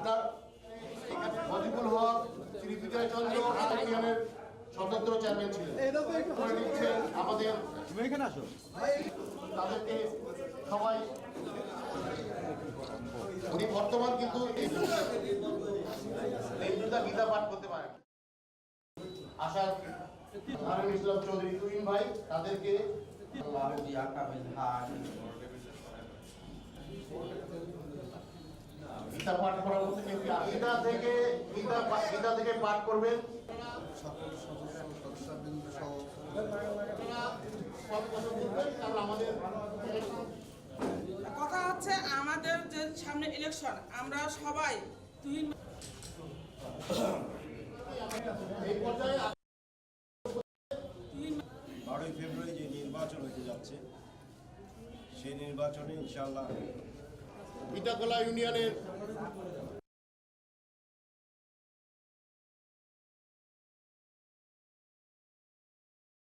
আপনার মজিবুল হক শ্রী বিজয় চন্দ্র স্বতন্ত্র চেয়ারম্যান ছিলেন। করে দিচ্ছেন আমাদের তাদেরকে সবাই উনি বর্তমান কিন্তু এই দুটা গীতা পাঠ করতে পারেন। আসার হারুন ইসলাম চৌধুরী তুইন ভাই তাদেরকে গীতা পাঠ করার মধ্যে কেউ গীতা থেকে গীতা গীতা থেকে পাঠ করবেন। আমাদের কথা হচ্ছে আমাদের যে সামনে ইলেকশন আমরা সবাই তুহিন বারোই ফেব্রুয়ারি যে নির্বাচন হতে যাচ্ছে সেই নির্বাচনে ইনশাআল্লাহ ইটাকলা ইউনিয়নের